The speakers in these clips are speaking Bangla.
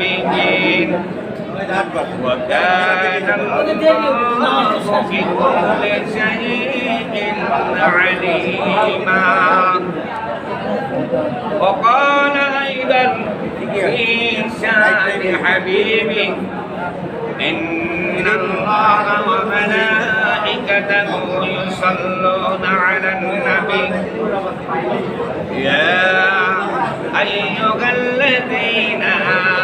العابدين وكان الله بكل شيء عليما وقال أيضا في شان حبيبه إن الله وملائكته يصلون على النبي. يا أيها الذين آمنوا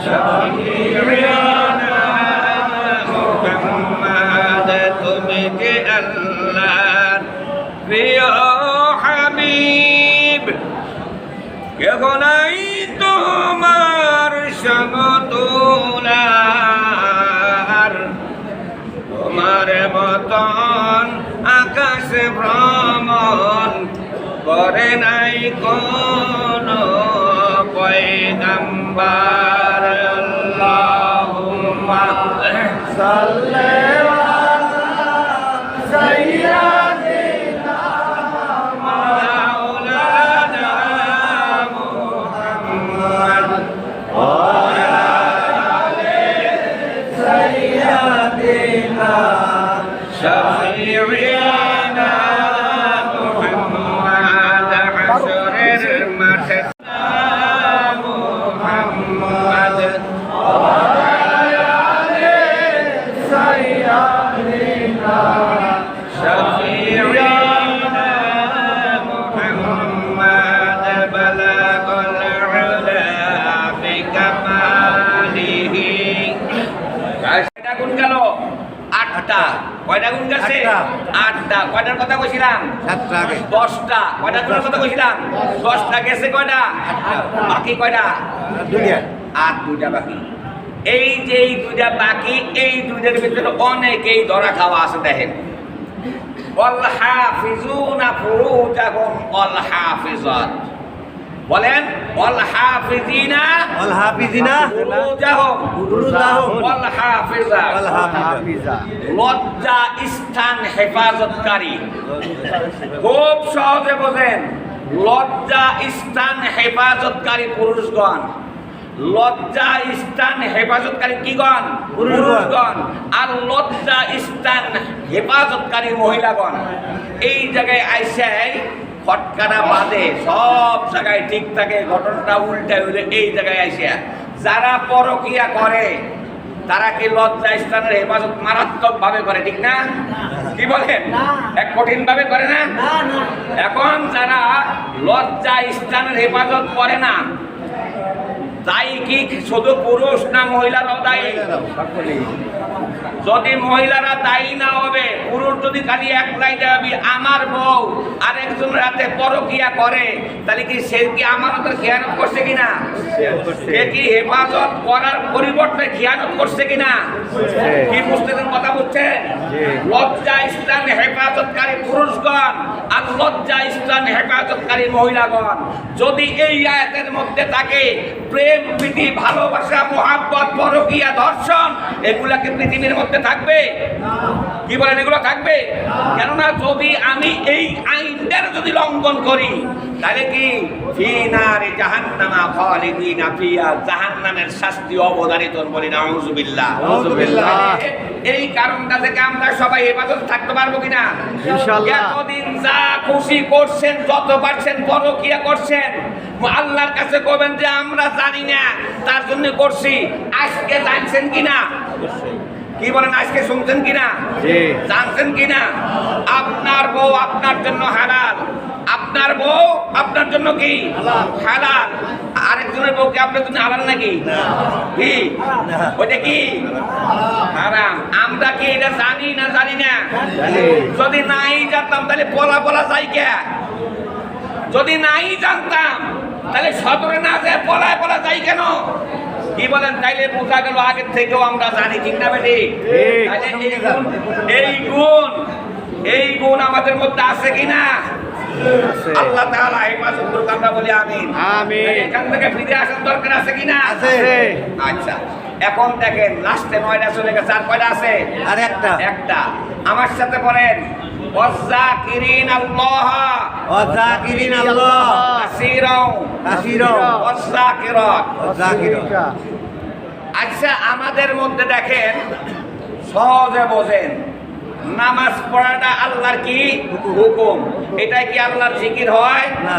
শফিউনা তুমি কে আল্লাহর প্রিয় হাবিব কেহ নাই তোমার সমতুলার তোমার মতন আকাশ ভ্রমণ করে নাই কোন পয়গম্বর நல்ல কয়টা গুণ গেল? আটটা। কয়টা গুণ গেছে? আটটা। কয়টার কথা কইছিলাম? দশটা। কয়টা গুণের কথা কইছিলাম? দশটা। গেছে কয়টা? বাকি কয়টা? আর দুইটা বাকি। এই যে এই দুইটা বাকি এই দুইটার ভিতরে অনেকেই ধরা খাওয়া আছে দেখেন। অল হাফিজুনা ফুরুজাহুম অল হাফিজাত। বলেন অল হাফিজিনা আল হাফিজিনা ফুরুজাহুম ফুরুজাহুম আল হাফিজা লজ্জা স্থান হেফাজতকারী। খুব সহজে বোঝেন লজ্জা স্থান হেফাজতকারী পুরুষগণ। লজ্জা স্থান হেফাজতকারী কিগণ? পুরুষগণ। আর লজ্জা স্থান হেফাজতকারী মহিলাগণ। এই জায়গায় আইসাই ফটকারা বাদে সব জায়গায় ঠিক থাকে ঘটনাটা উল্টা হইলে এই জায়গায় আইসা যারা পরকিয়া করে তারা কি লজ্জা স্থানের হেফাজত মারাত্মক ভাবে করে ঠিক না? কি বলেন? এক কঠিন ভাবে করে না? এখন যারা লজ্জা স্থানের হেফাজত করে না দায়ী কি শুধু পুরুষ না মহিলারাও দায়ী যদি মহিলারা দায়ী না হবে পুরুষ যদি খালি একলাই যাবি আমার বউ আর একজন রাতে পরকিয়া করে তাহলে কি সে কি আমানতের খেয়ানত করছে কিনা? সে কি হেফাজত করার পরিবর্তে খেয়ানত করছে কিনা? কি বুঝতেছেন কথা বুঝছেন লজ্জা ইসলাম হেফাজতকারী পুরুষগণ আর লজ্জা ইসলাম হেফাজতকারী মহিলাগণ যদি এই আয়াতের মধ্যে থাকে প্রেম প্রীতি ভালোবাসা মোহাব্বত পরকিয়া ধর্ষণ এগুলাকে পৃথিবীর মধ্যে থাকবে? কি বলেন এগুলো থাকবে? কেননা যদি আমি এই আইনটার যদি লঙ্ঘন করি তাহলে কি? ফি নারে জাহান্নামা খালিদিনা ফিয়া জাহান্নামের শাস্তি অবধারিত বলি না আউযুবিল্লাহ আউযুবিল্লাহ। এই কারণটা থেকে আমরা সবাই হেফাজত থাকতে পারব কিনা? ইনশাআল্লাহ। এতদিন যা খুশি করছেন যত পারছেন পরকিয়া করছেন আল্লাহর কাছে কবেন যে আমরা জানি না তার জন্য করছি। আজকে জানছেন কিনা? কি বলেন আজকে শুনছেন কিনা। জানছেন কিনা? আপনার বউ আপনার জন্য হালাল। আপনার বউ আপনার জন্য কি? হালাল। আরেকজনের বউ কি আপনার জন্য হালাল নাকি? কি? ওইটা কি? হারাম। আমরা কি এটা জানি না জানি না। যদি নাই জানতাম তাহলে বলা বলা যাই কে? যদি নাই জানতাম তাহলে সদরে না যায় পলায় পলা যাই কেন? কি বলেন তাইলে বোঝা গেল আগের থেকেও আমরা জানি ঠিক না বেটি? এই গুণ এই গুণ আমাদের মধ্যে আছে কিনা। আল্লাহ তাআলা হেফাজত করুক আমরা বলি আমিন। আমিন। এখান থেকে ফিরে আসার দরকার আছে কিনা আছে। আচ্ছা এখন দেখেন লাস্টে নয়টা চলে গেছে আর কয়টা আছে? আর একটা। একটা। আমার সাথে আল্লাহ। কাসীরাও। কাসীরাও। ওয়াজাকিরাত অজাকিরিন আচ্ছা আমাদের মধ্যে দেখেন, সহজে বোঝেন, নামাজ পড়াটা আল্লাহর কি? হুকুম। এটা কি আল্লাহর জিকির হয়? না।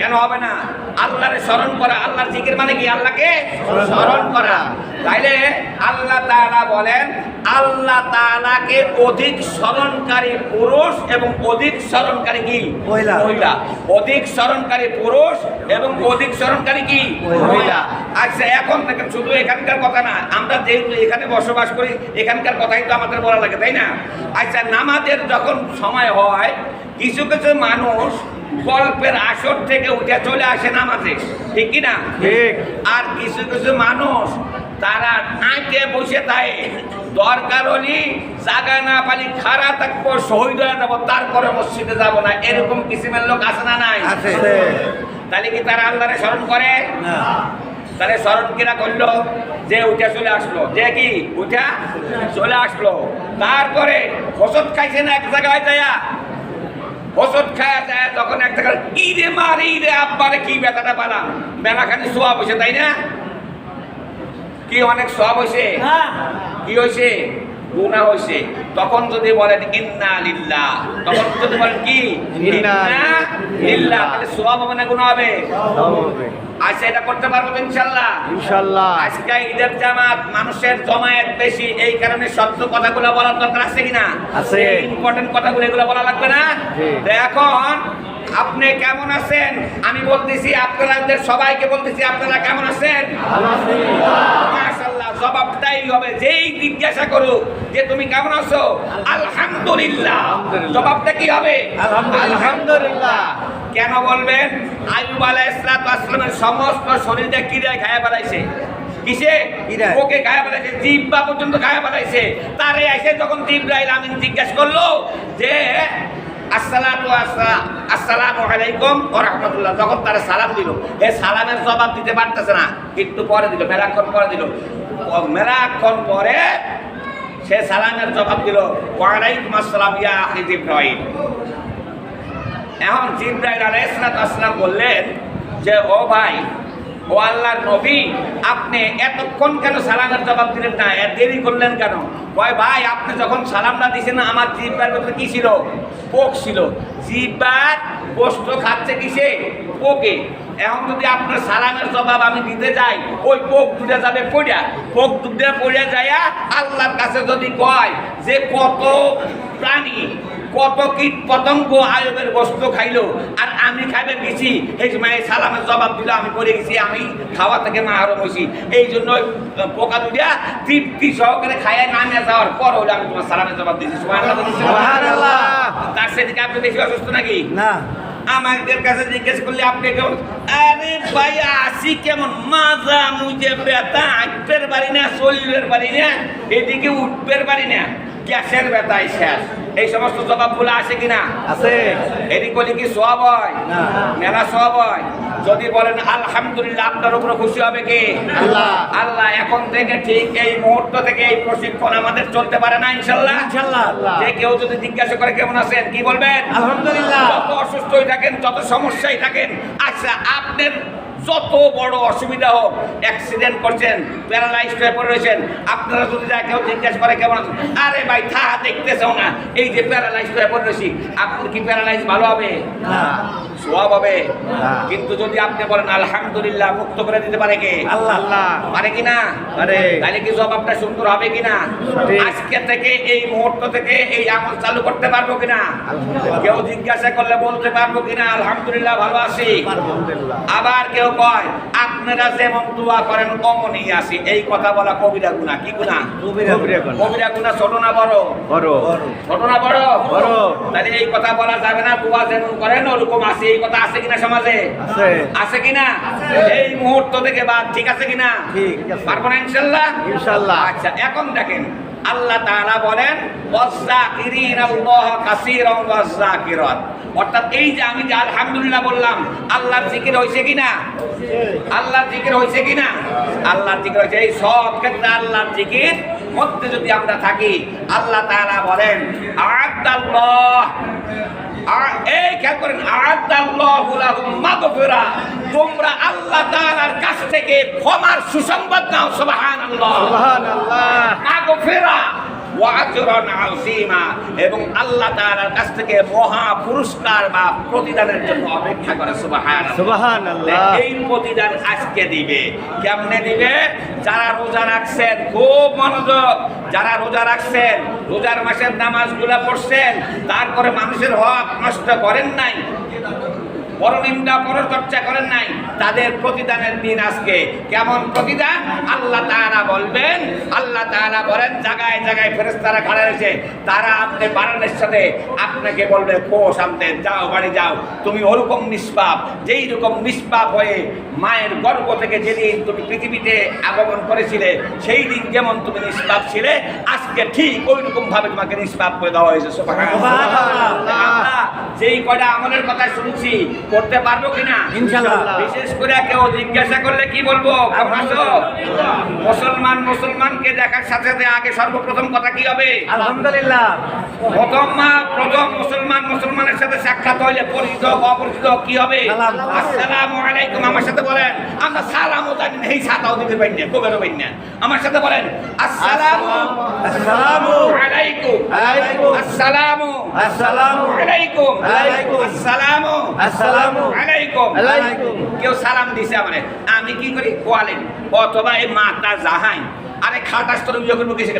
কেন হবে না? আল্লাহরে স্মরণ করা আল্লাহর জিকির মানে কি? আল্লাহকে স্মরণ করা। তাইলে আল্লাহ তাআলা বলেন আল্লাহ তাআলাকে অধিক স্মরণকারী পুরুষ এবং অধিক স্মরণকারী কি? মহিলা। মহিলা। অধিক স্মরণকারী পুরুষ এবং অধিক স্মরণকারী কি? মহিলা। মহিলা। আচ্ছা এখন থেকে শুধু এখানকার কথা না আমরা যেহেতু এখানে বসবাস করি এখানকার কথাই তো আমাদের বলা লাগে তাই না? আচ্ছা নামাজের যখন সময় হয় কিছু কিছু মানুষ গল্পের আসর থেকে উঠে চলে আসে নামাজে। ঠিক কি না। আর কিছু কিছু মানুষ তারা আঁকে বসে থাকে। দরকার হলি জাগা না পালি খারা থাকব শহীদ হয়ে যাব তারপরে মসজিদে যাব না। এরকম কিসিমের লোক আছে না নাই? তাহলে কি তারা আল্লাহরে স্মরণ করে? তাহলে স্মরণ কিনা করল? যে উঠে চলে আসলো। যে কি? উঠা চলে আসলো। তারপরে ওষুধ খাইছে না এক জায়গায় যায়া ওষুধ খায় যায় তখন একটা ইরে মারে ইরে আব্বারে কি ব্যথাটা পালাম মেলাখানি শোয়া বসে তাই না? কি অনেক সব হয়েছে কি হয়েছে গুণা হয়েছে তখন যদি বলেন ইন্না লিল্লা তখন যদি বলেন কি? ইন্না লিল্লাহ। তাহলে সব হবে না গুণা হবে। আচ্ছা এটা করতে পারব তো ইনশাল্লাহ। আজকে ঈদের জামাত মানুষের জমায়েত বেশি এই কারণে সত্য কথাগুলো বলার দরকার আছে কিনা? আছে। ইম্পর্টেন্ট কথাগুলো এগুলো বলা লাগবে না? তো এখন আপনি কেমন আছেন? আমি বলতেছি আপনাদের সবাইকে বলতেছি আপনারা কেমন আছেন? মাশাআল্লাহ জবাবটাই হবে যেই জিজ্ঞাসা করুক যে তুমি কেমন আছো? আলহামদুলিল্লাহ। জবাবটা কি হবে? আলহামদুলিল্লাহ। কেন বলবেন? আইয়ুব আলাইহিসসালামের সমস্ত শরীরটা কিরায় খায়া বেড়াইছে কিসে? ওকে বেড়াইছে জিব্বা পর্যন্ত বেড়াইছে তারে এসে যখন জিব্রাইল আমিন জিজ্ঞেস করল যে আসসালাম আলাইকুম রাহমাতুল্লাহ। যখন তারা সালাম দিল। এ সালামের জবাব দিতে পারতেছে না। একটু পরে দিল মেলাক্ষণ পরে দিল। ও মেলাক্ষণ পরে সে সালামের জবাব দিল ওয়া আলাইকুম আসসালাম ইয়া জিব্রাইল। এখন জিব্রাইল আলাইহিসসালাম বললেন যে, ও ভাই, ও আল্লাহর নবী, আপনি এতক্ষণ কেন সালামের জবাব দিলেন না? এত দেরি করলেন কেন? কয় ভাই, আপনি যখন সালামটা দিয়েছেন, আমার জিব্বার ভেতরে কি ছিল? পোক ছিল। জিব্বার গোস্ত খাচ্ছে কিসে? পোকে। এখন যদি আপনার সালামের জবাব আমি দিতে যাই, ওই পোক দুটা যাবে পড়িয়া। পোক দুটা পড়িয়া যাইয়া আল্লাহর কাছে যদি কয় যে, কত প্রাণী কত কীট পতঙ্গ আয়বের বস্তু খাইলো আর আমি খাইবে গেছি এই সময় সালামের জবাব দিল আমি করে গেছি আমি খাওয়া থেকে মাহারম হয়েছি এই জন্য পোকা দুটিয়া তৃপ্তি সহকারে খাইয়া নামিয়ে যাওয়ার পর হলে আমি তোমার সালামের জবাব দিয়েছি। তার সেদিকে আপনি বেশি অসুস্থ নাকি? না। আমাদের কাছে জিজ্ঞেস করলে আপনি কেমন? আরে ভাই আসি কেমন? মাজা মুজে ব্যথা আঁকবের বাড়ি না শরীরের বাড়ি না এদিকে উঠবের বাড়ি না। গ্যাসের ব্যথায় শেষ। এই সমস্ত জবাবগুলো আসে কিনা? আছে। এদিক ওদিক কি সব হয়? না। মেলা সব হয়। যদি বলেন আলহামদুলিল্লাহ আপনার উপরে খুশি হবে কি? আল্লাহ। আল্লাহ এখন থেকে ঠিক এই মুহূর্ত থেকে এই প্রশিক্ষণ আমাদের চলতে পারে না ইনশাল্লাহ ইনশাল্লাহ। যে কেউ যদি জিজ্ঞাসা করে কেমন আছেন? কি বলবেন? আলহামদুলিল্লাহ। যত অসুস্থই থাকেন যত সমস্যাই থাকেন আচ্ছা আপনার যত বড় অসুবিধা হোক অ্যাক্সিডেন্ট করছেন প্যারালাইজ হয়ে পড়ে রয়েছেন, আপনারা যদি যা কেউ জিজ্ঞাসা করে কেমন আছেন? আরে ভাই, থা, দেখতেছেও না। এই যে প্যারালাইজ হয়ে পড়ে রয়েছি, আপনার কি প্যারালাইজ ভালো হবে? না। সব হবে কিন্তু যদি আপনি বলেন আলহামদুলিল্লাহ মুক্ত করে দিতে পারে কে? আল্লাহ আল্লাহ। পারে কিনা পারে। তাহলে কি জবাবটা সুন্দর হবে কিনা সঠিক। আজকে থেকে এই মুহূর্ত থেকে এই আমল চালু করতে পারব কিনা আলহামদুলিল্লাহ। কেউ জিজ্ঞাসা করলে বলতে পারব কিনা আলহামদুলিল্লাহ ভালো আছি। আবার কেউ কয় আপনারা যেমন দোয়া করেন অমনই আসি এই কথা বলা কবিরা গুণা। কি গুণা। কবিরা গুণা ছোট না বড়? বড়। ছোট না বড়? বড়। তাহলে এই কথা বলা যাবে না দোয়া যেমন করেন ওরকম আছে। এই কথা আছে কিনা সমাজে? আছে। কিনা? এই মুহূর্ত থেকে বাদ ঠিক আছে কিনা? পারব না ইনশাল্লাহ? ইনশাল্লাহ। আচ্ছা এখন দেখেন আল্লাহ তাআলা বলেন অর্থাৎ এই যে আমি যে আলহামদুলিল্লাহ বললাম আল্লাহর জিকির হইছে কিনা? আল্লাহর জিকির হইছে কিনা? আল্লাহর জিকির হইছে। এই সব ক্ষেত্রে আল্লাহর জিকির মধ্যে যদি আমরা থাকি আল্লাহ তাআলা বলেন আদাল্লাহ আর এই খেয়াল করেন? মাগফিরা। তোমরা আল্লাহ তাআলার কাছ থেকে ক্ষমার সুসংবাদ নাও সুবহানাল্লাহ। সুবহানাল্লাহ। মাগফিরা। এবং আল্লাহ তাআলার কাছ থেকে মহা পুরস্কার বা প্রতিদানের জন্য অপেক্ষা করে সুবহানাল্লাহ। সুবহানাল্লাহ। এই প্রতিদান আজকে দিবে। কেমনে দিবে? যারা রোজা রাখছেন খুব মনোযোগ। যারা রোজা রাখছেন রোজার মাসের নামাজগুলা পড়ছেন তারপরে মানুষের হক নষ্ট করেন নাই পরনিন্দা পরচর্চা করেন নাই। তাদের প্রতিদানের দিন আজকে। কেমন প্রতিদান? আল্লাহ তাআলা বলবেন, আল্লাহ তাআলা বলেন, জায়গায় জায়গায় খাড়া রয়েছে। তারা আপনি বারানের সাথে আপনাকে বলবে, কোষ আনতে যাও, বাড়ি যাও। তুমি ওরকম নিষ্পাপ। যেই রকম নিষ্পাপ হয়ে মায়ের গর্ভ থেকে যেদিন তুমি পৃথিবীতে আগমন করেছিলে, সেই দিন যেমন তুমি নিষ্পাপ ছিলে, আজকে ঠিক ওই রকম ভাবে তোমাকে নিষ্পাপ করে দেওয়া হয়েছে। যেই কয়টা আমলের কথা শুনছি করতে পারব কিনা। বিশেষ করে কেউ জিজ্ঞাসা করলে কি বলব মুসলমান মুসলমানকে দেখার সাথে সাথে আগে সর্বপ্রথম কথা কি হবে আলহামদুলিল্লাহ প্রথম মা প্রথম মুসলমান মুসলমানের সাথে সাক্ষাৎ হইলে পরিচিত অপরিচিত কি হবে সালাম। আসসালামু আলাইকুম আমার সাথে বলেন আমরা সালামও জানি না এই সাতাও দিতে পারি না কবেরও পারি না আমার সাথে বলেন আসসালামু আসসালামু আলাইকুম আলাইকুম। আসসালামু আলাইকুম। আসসালামু। আসসালামু আলাইকুম। আলাইকুম। কেউ সালাম দিছে আমারে। আমি কি করি? কোয়ালেন। অথবা এই মাতা জাহাই আরে খাটাস তোর বিয়ে করব কিছু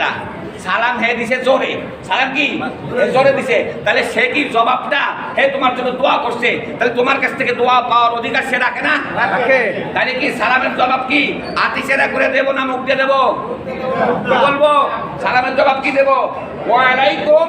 সালাম হে দিছে জোরে। সালাম কি? জোরে দিছে। তাহলে সে কি জবাবটা? হে তোমার জন্য দোয়া করছে। তাহলে তোমার কাছ থেকে দোয়া পাওয়ার অধিকার সে রাখে না? রাখে। তাহলে কি সালামের জবাব কি? আতি সেরা করে দেবো না মুখ দিয়ে দেবো? বলব? সালামের জবাব কি দেবো? ওয়ালাইকুম